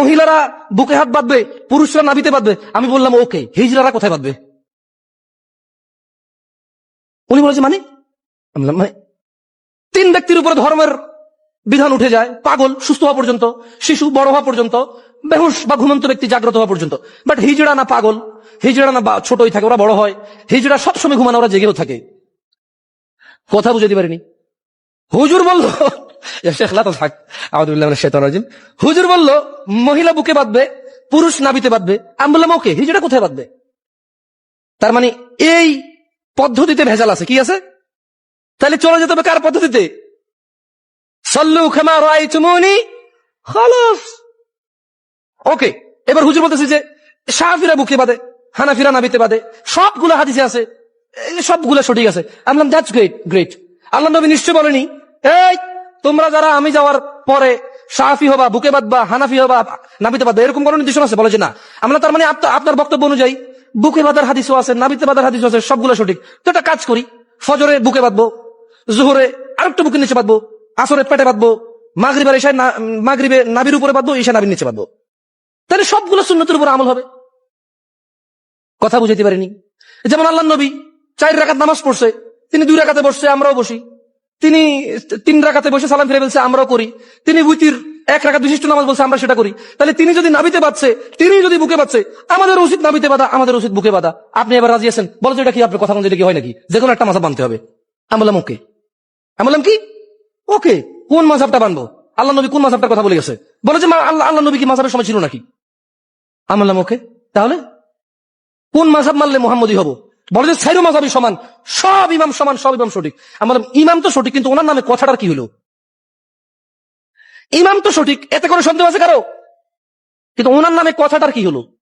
মহিলারা বুকে হাত বাঁধবে, পুরুষরা নাবিতে বাঁধবে। আমি বললাম, ওকে, হিজড়ারা কোথায় বাঁধবে? উনি বলেছে মানে? মানে? তিন ব্যক্তির উপরে ধর্মের বিধান উঠে যায়, পাগল, সুস্থ হওয়া পর্যন্ত, শিশু বড় হওয়া পর্যন্ত, বেহুশ বা ঘুমন্ত ব্যক্তি জাগ্রত হওয়া পর্যন্ত। বাট হিজড়া না পাগল, হিজড়া না ছোটই থাকে, ওরা বড় হয়। হিজড়া সবসময় ঘুমানো, ওরা জেগেও থাকে। কথা বুঝে দিতে পারিনি। হুজুর বলল হুজুর বলল, মহিলা বুকে বাঁধবে, পুরুষ নাবিতে বাঁধবে। আমি বললাম, ওকে, হিজড়া কোথায় বাঁধবে? তার মানে এই পদ্ধতিতে ভেজাল আছে। কি আছে? তাহলে চলে যেতে হবে কার পদ্ধতিতে? সল্লু খামা রাই চুমনি খালাস ওকে, এবার হুজুর বলতেছে যে সাহাফিরা বুকে বাঁধে, হানাফিরা নাবিতে বাঁধে। সবগুলো হাদিসে আছে। সবগুলো সঠিক আছে। আমি বললাম দ্যাটস গ্রেট গ্রেট আল্লাহ নবী নিশ্চয় বলেনি, এই তোমরা যারা আমি যাওয়ার পরে সাহাফি হবা, বুকে বাঁধবা, হানাফি হবা, নাবিতে বাঁধবা, এরকম কোনো নির্দেশন আছে? বলে যে না। আমরা তার মানে আপনার বক্তব্য অনুযায়ী বুকে বাঁধার হাদিসও আছে, নাবিতে বাঁধার হাদিসও আছে, সবগুলো সঠিক। তো একটা কাজ করি, ফজরে বুকে বাঁধবো, জোহরে আরেকটা বুকের নিচে বাঁধবো, আসরে পেটে বাঁধবো, মাগরিবার এসায় মাগরিবে নাবির উপরে বাঁধবো ঈশা নাবির নিচে বাঁধবো। তাহলে সবগুলো সুন্নতের উপর আমল হবে। কথা বুঝাইতে পারিনি। যেমন আল্লাহ নবী চার রাকাত নামাজ পড়ছে, তিনি দুই রাকাতে বসছে, আমরাও বসি। তিনি তিন রাকাতে বসে সালাম ফিরে ফেলছে আমরাও করি। তিনি উইতির এক রাকাত বিশিষ্ট নামাজ বলছে, আমরা সেটা করি। তাহলে তিনি যদি নাবিতে বাঁধছে, তিনি যদি বুকে বাঁধছে, আমাদের উচিত নাবিতে বাধা, আমাদের উচিত বুকে বাঁধা। আপনি এবার রাজি আছেন? বলো তো এটা কি, আপনার কথা অনুযায়ী কি হয় নাকি? যে কোনো একটা মাথা বাঁধতে হবে। আমি বললাম, ওকে। আমি বললাম, কি? ওকে, কোন মাঝাবটা বানবো? আল্লাহ নবী কোন মাঝাবটার কথা বলে গেছে? বলে যে আল্লাহ আল্লাহ নবী কি মাঝাবের সময় ছিল নাকি? আমি বললাম, ওকে। তাহলে কোন মাঝাব মানলে মোহাম্মদী হব? বলে যে সাইরো মাঝাবি সমান, সব ইমাম সমান, সব ইমাম সঠিক। আমার ইমাম তো সঠিক, কিন্তু ওনার নামে কথাটা কি হলো? ইমাম তো সঠিক, এতে করে সন্দেহ আছে কারও? কিন্তু ওনার নামে কথাটার কি হলো?